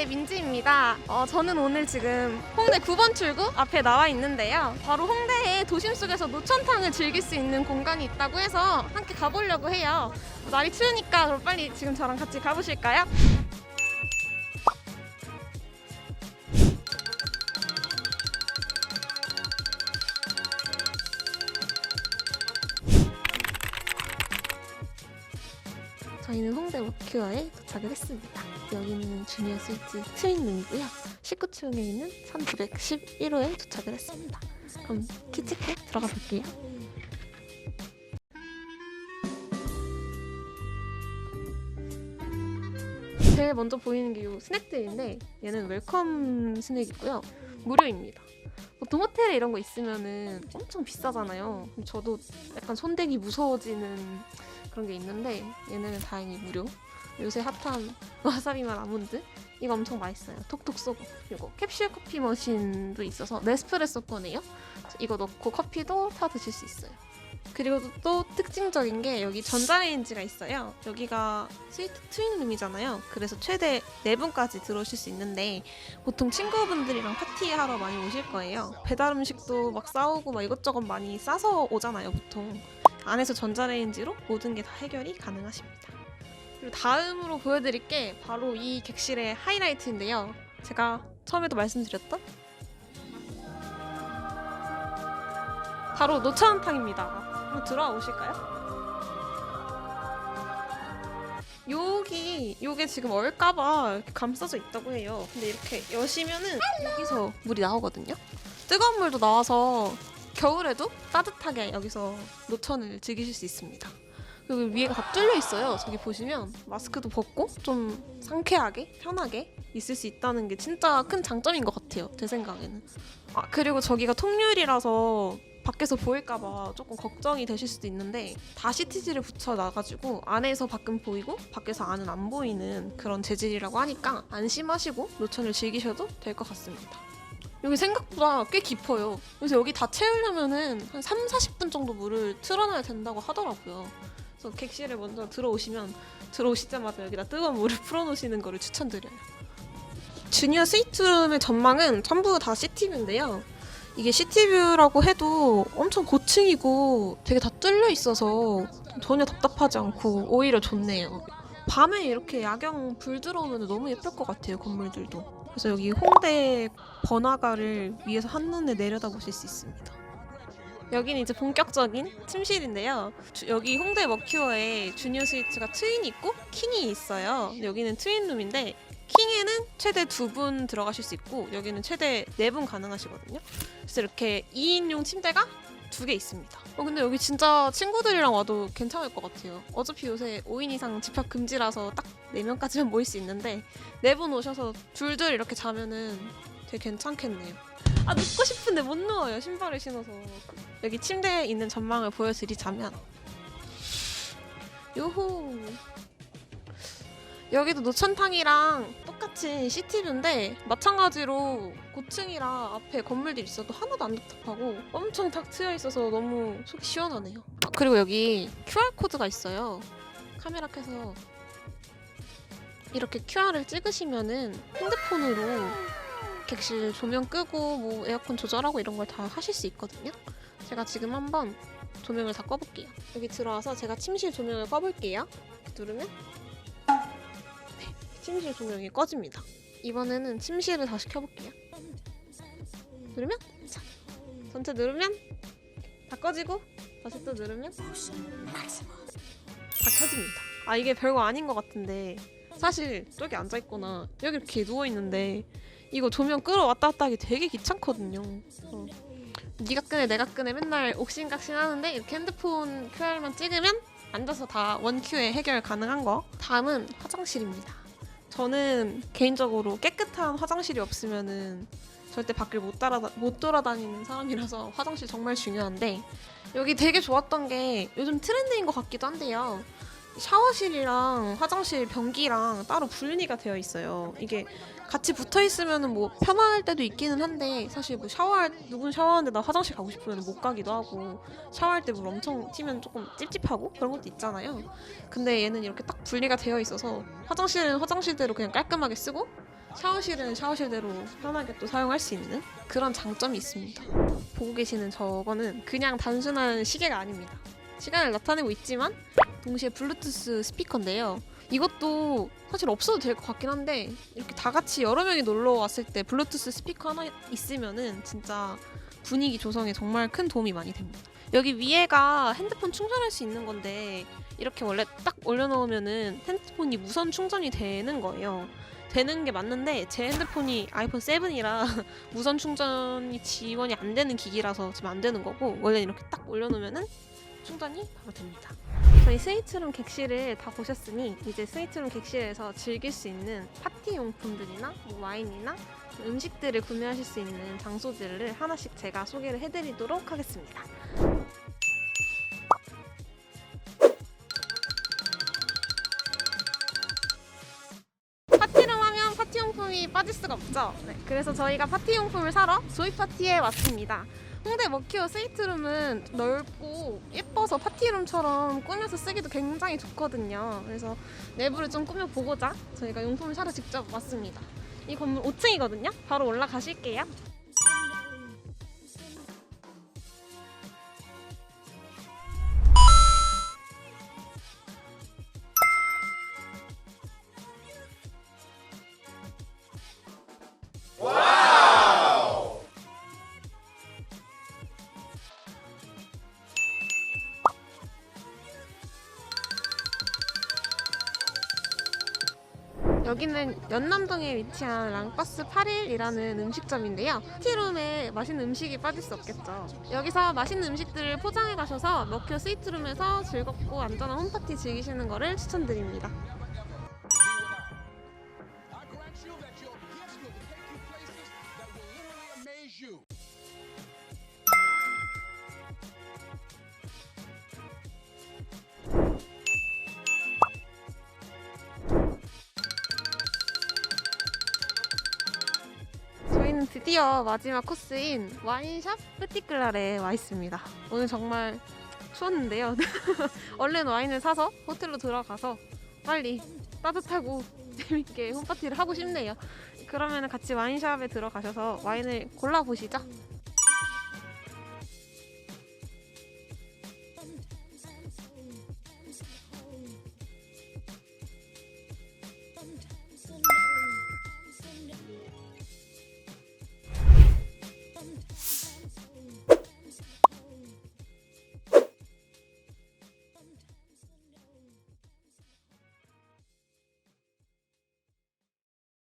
밴드의 민지입니다. 어, 저는 오늘 지금 홍대 9번 출구 앞에 나와 있는데요. 바로 홍대의 도심 속에서 노천탕을 즐길 수 있는 공간이 있다고 해서 함께 가보려고 해요. 날이 추우니까 그럼 빨리 지금 저랑 같이 가보실까요? 저희는 홍대 워큐어에 도착을 했습니다. 여기는 주니어 스위트 트윈룸이고요. 19층에 있는 1911호에 도착을 했습니다. 그럼 키 찍고 들어가 볼게요. 제일 먼저 보이는 게 이 스낵들인데 얘는 웰컴 스낵이고요. 무료입니다. 보통 호텔에 이런 거 있으면은 엄청 비싸잖아요. 저도 약간 손대기 무서워지는 그런 게 있는데 얘네는 다행히 무료. 요새 핫한 와사비맛 아몬드 이거 엄청 맛있어요. 톡톡 쏘고 이거 캡슐 커피 머신도 있어서 네스프레소 거네요. 이거 넣고 커피도 타 드실 수 있어요. 그리고 또 특징적인 게 여기 전자레인지가 있어요. 여기가 스위트 트윈룸이잖아요. 그래서 최대 4분까지 들어오실 수 있는데 보통 친구분들이랑 파티하러 많이 오실 거예요. 배달 음식도 막 싸우고 막 이것저것 많이 싸서 오잖아요, 보통. 안에서 전자레인지로 모든 게 다 해결이 가능하십니다. 그리고 다음으로 보여드릴 게 바로 이 객실의 하이라이트인데요. 제가 처음에도 말씀드렸던 바로 노천탕입니다. 한번 들어와 보실까요? 여기 요게 지금 얼까봐 이렇게 감싸져 있다고 해요. 근데 이렇게 여시면은 여기서 물이 나오거든요. 뜨거운 물도 나와서 겨울에도 따뜻하게 여기서 노천을 즐기실 수 있습니다. 그리고 위에가 다 뚫려 있어요. 저기 보시면 마스크도 벗고 좀 상쾌하게 편하게 있을 수 있다는 게 진짜 큰 장점인 것 같아요. 제 생각에는. 아 그리고 저기가 통유리라서 밖에서 보일까봐 조금 걱정이 되실 수도 있는데 다 시 티지를 붙여 놔가지고 안에서 밖은 보이고 밖에서 안은 안 보이는 그런 재질이라고 하니까 안심하시고 노천을 즐기셔도 될 것 같습니다. 여기 생각보다 꽤 깊어요. 그래서 여기 다 채우려면은 한 3, 40분 정도 물을 틀어놔야 된다고 하더라고요. 그래서 객실에 먼저 들어오시면 들어오시자마자 여기다 뜨거운 물을 풀어놓으시는 거를 추천드려요. 주니어 스위트룸의 전망은 전부 다 시티뷰인데요. 이게 시티뷰라고 해도 엄청 고층이고 되게 다 뚫려 있어서 전혀 답답하지 않고 오히려 좋네요. 밤에 이렇게 야경 불 들어오면 너무 예쁠 것 같아요 건물들도. 그래서 여기 홍대 번화가를 위에서 한눈에 내려다보실 수 있습니다. 여기는 이제 본격적인 침실인데요. 주- 여기 홍대 머큐어에 주니어 스위트가 트윈이 있고 킹이 있어요. 여기는 트윈룸인데 킹에는 최대 두 분 들어가실 수 있고 여기는 최대 네 분 가능하시거든요. 그래서 이렇게 2인용 침대가 두 개 있습니다. 어 근데 여기 진짜 친구들이랑 와도 괜찮을 것 같아요. 어차피 요새 5인 이상 집합 금지라서 딱 4명까지만 모일 수 있는데 네 분 오셔서 둘둘 이렇게 자면은 되게 괜찮겠네요. 아 눕고 싶은데 못 누워요 신발을 신어서. 여기 침대에 있는 전망을 보여드리자면 요호 여기도 노천탕이랑 똑같이 시티뷰인데 마찬가지로 고층이라 앞에 건물들이 있어도 하나도 안 답답하고 엄청 탁 트여 있어서 너무 속이 시원하네요. 아, 그리고 여기 QR 코드가 있어요. 카메라 켜서 이렇게 QR을 찍으시면은 핸드폰으로 객실 조명 끄고 뭐 에어컨 조절하고 이런 걸 다 하실 수 있거든요. 제가 지금 한번 조명을 다 꺼볼게요. 여기 들어와서 제가 침실 조명을 꺼볼게요. 누르면 침실 조명이 꺼집니다. 이번에는 침실을 다시 켜볼게요. 누르면 자, 전체 누르면 다 꺼지고 다시 또 누르면 다 켜집니다. 아 이게 별거 아닌 것 같은데 사실 저기 앉아 있거나 여기 이렇게 누워 있는데 이거 조명 끌어 왔다 갔다 하기 되게 귀찮거든요. 어. 네가 끄네 내가 끄네 맨날 옥신각신 하는데 이렇게 핸드폰 QR만 찍으면 앉아서 다 원큐에 해결 가능한 거. 다음은 화장실입니다. 저는 개인적으로 깨끗한 화장실이 없으면은 절대 밖을 못, 따라, 못 돌아다니는 사람이라서 화장실 정말 중요한데 여기 되게 좋았던 게 요즘 트렌드인 것 같기도 한데요. 샤워실이랑 화장실 변기랑 따로 분리가 되어 있어요. 이게 같이 붙어 있으면은 뭐 편할 때도 있기는 한데 사실 뭐 샤워할 누군 샤워하는데 나 화장실 가고 싶으면 못 가기도 하고 샤워할 때 물 엄청 튀면 조금 찝찝하고 그런 것도 있잖아요. 근데 얘는 이렇게 딱 분리가 되어 있어서 화장실은 화장실대로 그냥 깔끔하게 쓰고 샤워실은 샤워실대로 편하게 또 사용할 수 있는 그런 장점이 있습니다. 보고 계시는 저거는 그냥 단순한 시계가 아닙니다. 시간을 나타내고 있지만 동시에 블루투스 스피커인데요. 이것도 사실 없어도 될 것 같긴 한데 이렇게 다 같이 여러 명이 놀러 왔을 때 블루투스 스피커 하나 있으면은 진짜 분위기 조성에 정말 큰 도움이 많이 됩니다. 여기 위에가 핸드폰 충전할 수 있는 건데 이렇게 원래 딱 올려놓으면은 핸드폰이 무선 충전이 되는 거예요. 되는 게 맞는데 제 핸드폰이 아이폰 7이라 무선 충전이 지원이 안 되는 기기라서 지금 안 되는 거고 원래 이렇게 딱 올려놓으면은 충전이 바로 됩니다. 저희 스위트룸 객실을 다 보셨으니 이제 스위트룸 객실에서 즐길 수 있는 파티 용품들이나 뭐 와인이나 음식들을 구매하실 수 있는 장소들을 하나씩 제가 소개를 해드리도록 하겠습니다. 파티룸 하면 파티용품이 빠질 수가 없죠. 네, 그래서 저희가 파티용품을 사러 조이 파티에 왔습니다. 홍대 머키어 스위트룸은 넓고 예뻐서 파티룸처럼 꾸며서 쓰기도 굉장히 좋거든요. 그래서 내부를 좀 꾸며보고자 저희가 용품을 사러 직접 왔습니다. 이 건물 5층이거든요. 바로 올라가실게요. 여기는 연남동에 위치한 랑버스 8일이라는 음식점인데요. 티룸에 맛있는 음식이 빠질 수 없겠죠. 여기서 맛있는 음식들을 포장해 가셔서 머큐 스위트룸에서 즐겁고 안전한 홈파티 즐기시는 거를 추천드립니다. 드디어 마지막 코스인 와인샵 뿌띠클랄에 와 있습니다. 오늘 정말 추웠는데요. 얼른 와인을 사서 호텔로 들어가서 빨리 따뜻하고 재밌게 홈파티를 하고 싶네요. 그러면 같이 와인샵에 들어가셔서 와인을 골라보시죠.